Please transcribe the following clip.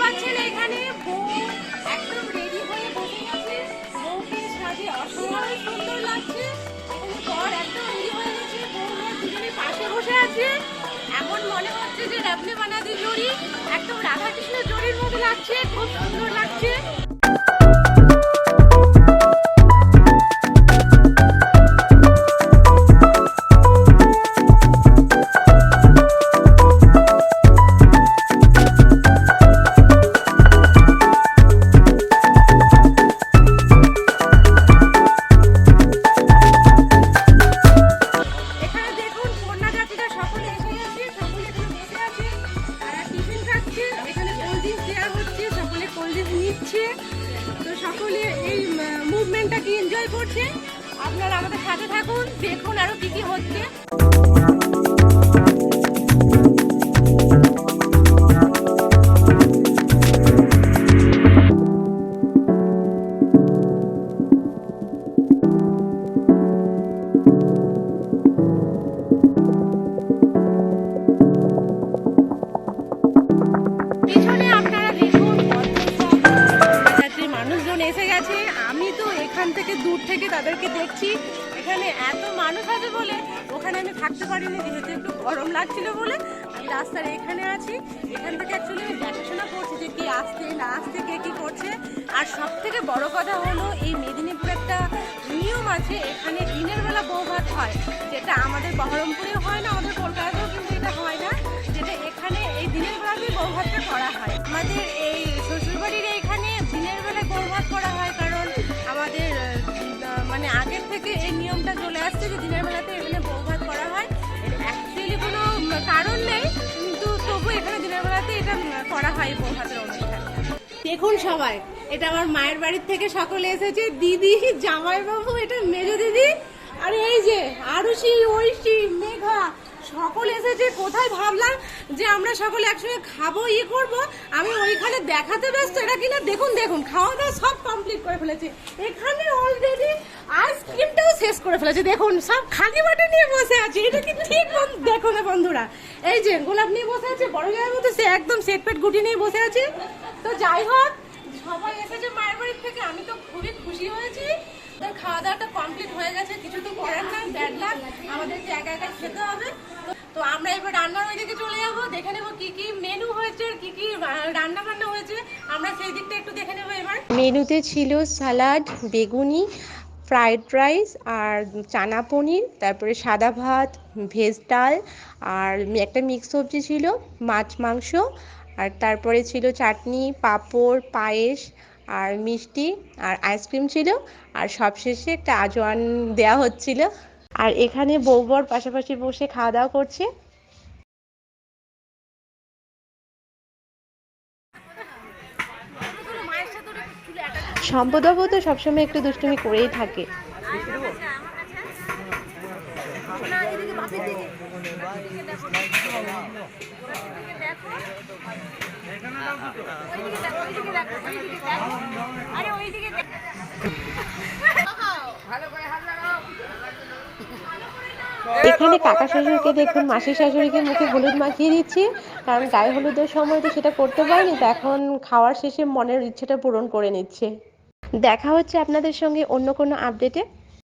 পাচ্ছেন এখানে বউ একদম সাজে অসম্ভব সুন্দর লাগছে। পাশে বসে আছে। এমন মনে হচ্ছে যে রাবনে বানাদি জুড়ি একদম মুভমেন্টটাকে এনজয় করছে? আপনারা আমাদের সাথে থাকুন দেখুন আরও কি কি হচ্ছে। এখান থেকে দূর থেকে তাদেরকে দেখছি। এখানে এত মানুষ আছে বলে ওখানে আমি থাকতে পারিনি, যেহেতু একটু গরম লাগছিল বলে আমি রাস্তার এখানে আছি। এখান থেকে অ্যাকচুয়ালি আমি দেখাশোনা করছি যে কে আসছে, না আসছে, কে কী করছে। আর সব থেকে বড় কথা হলো, এই মেদিনীপুর একটা নিয়ম আছে, এখানে দিনের বেলা বউ ভাত হয়, যেটা আমাদের বহরমপুরেও হয় না, আমাদের কলকাতাতেও এই নিয়মটা চলে আসছে যে দিনের বেলাতে এখানে বৌভাত করা হয়। অ্যাকচুয়ালি কোনো কারণ নেই, কিন্তু তবু এখানে দিনের বেলাতে এটা করা হয় বৌভাতের অনুষ্ঠান। দেখুন সবাই, এটা আমার মায়ের বাড়ির থেকে সকলে এসেছে। দিদি, জামাইবাবু, এটা মেজো দিদি। আর এই যে, আরুষি, ঐশী, মেঘা সকল এসেছে, কোথায় ভাবলাম যে আমরা সকলে একসঙ্গে খাব ইয়ে করব। আমি ওইখানে দেখাতে ব্যস্ত, এটা কিনা দেখুন দেখুন খাওয়া দাওয়া সব কমপ্লিট করে ফেলেছে। এখানে অলরেডি আইসক্রিমটাও শেষ করে ফেলেছে। দেখুন, সব খালি বাটি নিয়ে বসে আছে, এটা কি ঠিক দেখুন না বন্ধুরা। এই যে গোলাপ নিয়ে বসে আছে, বড় জায়গার মধ্যে সে একদম সেট পেট গুটি নিয়ে বসে আছে। তো যাই হোক, সবাই এসেছে মায়ের বাড়ির থেকে, আমি তো খুবই খুশি হয়েছি। খাওয়া দাওয়াটা কমপ্লিট হয়ে গেছে, কিছু তো করার নাই ব্যাড লাগ আমাদের একা একা খেতে হবে। তো- আমরা এবার রান্নার ওইদিকে চলে যাব, দেখে নেব কি কি মেনু হয়েছে, কি কি রান্না বান্না হয়েছে। আমরা সেই দিকটা একটু দেখে নেব এবার। মেনুতে ছিল সালাড, বেগুনি, ফ্রাইড রাইস আর চানা পনির, তারপরে সাদা ভাত, ভেজ ডাল, আর একটা মিক্স সবজি ছিল, মাছ, মাংস, আর তারপরে ছিল চাটনি, পাঁপড়, পায়েস, আর মিষ্টি, আর আইসক্রিম ছিল, আর সবশেষে একটা আজওয়ান দেওয়া হচ্ছিল। আর এখানে বউ বর পাশাপাশি বসে খাওয়া দাওয়া করছে। সম্পদবাবু তো সবসময় একটু দুষ্টুমি করেই থাকে। এখানে কাকা শাশুড়িকে দেখুন মাসির শাশুড়িকে মুখে হলুদ মাখিয়ে দিচ্ছি, কারণ গায়ে হলুদের সময় তো সেটা করতে পারিনি, তো এখন খাওয়ার শেষে মনের ইচ্ছেটা পূরণ করে নিচ্ছে। দেখা হচ্ছে আপনাদের সঙ্গে অন্য কোনো আপডেটে